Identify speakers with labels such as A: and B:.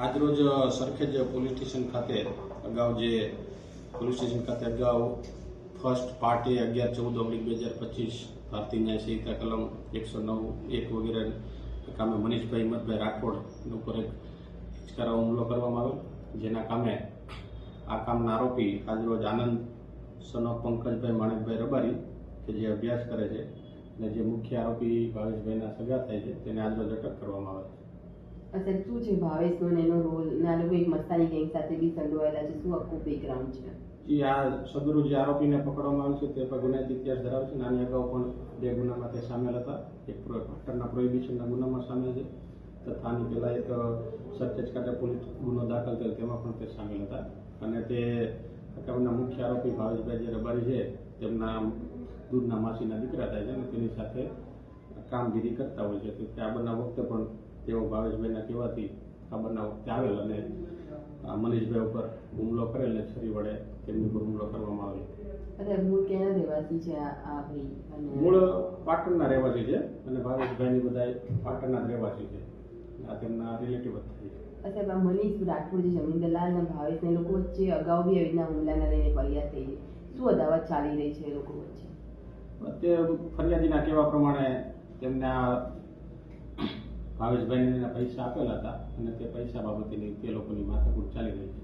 A: આજરોજ Sarkhej police station ખાતે અગાઉ જે પોલીસ સ્ટેશન ખાતે અગાઉ ફર્સ્ટ પાર્ટી અગિયાર ચૌદ ઓગણીસ બે હજાર પચીસ ભારતીય ન્યાય સંહિતા કલમ એકસો નવ એક વગેરે કામે મનીષભાઈ, હિંમતભાઈ રાઠોડ ઉપર એક હિચકારા હુમલો કરવામાં આવ્યો. જેના કામે આ કામના આરોપી આજરોજ આનંદ, સનો પંકજભાઈ માણેકભાઈ રબારી, કે જે અભ્યાસ કરે છે અને જે મુખ્ય આરોપી ભાવેશભાઈના સગા થાય છે, તેને આજરોજ અટક કરવામાં આવે છે.
B: અસર શું છે ભાવેશનો ને એનો રોલ ને લોકો એક મસ્તાની ગેંગ સાથે બી સંડોવાયેલા છે, શું આખું બેકગ્રાઉન્ડ છે?
A: જી, આ સદરુ જે આરોપીને પકડવામાં આવ્યો છે, તે પર ગુનાહિત ઇતિહાસ ધરાવે છે. નાની અગાઉ પણ બે ગુનામાં તે સામેલ હતા. એક પાટણના પ્રોહિબિશનના ગુનામાં સામેલ છે. તથા આની પહેલા એક સરચેજ ખાતે પોલીસ ગુનો દાખલ થયો, તેમાં પણ તે સામેલ હતા. અને તે તેમના મુખ્ય આરોપી ભાવેશભાઈ જે રબારી છે, તેમના દૂધના માસીના દીકરા થાય છે અને તેની સાથે કામગીરી કરતા હોય છે. તો આ બનાવ વખતે પણ તેઓ ભાવેશભાઈના કહેવાથી આ બનાવ આવેલ અને મનીષભાઈ ઉપર હુમલો કરેલ ને છરી વડે તેમની ઉપર હુમલો કરવામાં
B: આવ્યો મૂળ રહેવાસી છે
A: પાટણના રહેવાસી છે અને ભાવેશભાઈની બધા પાટણના રહેવાસી છે. આ તેમના રિલેટિવ જ થાય છે.
B: મનીષ રાઠોડ જે જમીન દલાલ અને ભાવેશ ને લોકો વચ્ચે અગાઉ બી આવી હુમલાના લઈને ફરિયાદ થઈ શું અદાવત ચાલી રહી છે એ લોકો વચ્ચે?
A: અત્યારે ફરિયાદીના કહેવા પ્રમાણે તેમને આ ભાવેશભાઈને એના પૈસા આપેલા હતા અને તે પૈસા બાબતેની તે લોકોની માથાકૂટ ચાલી રહી છે.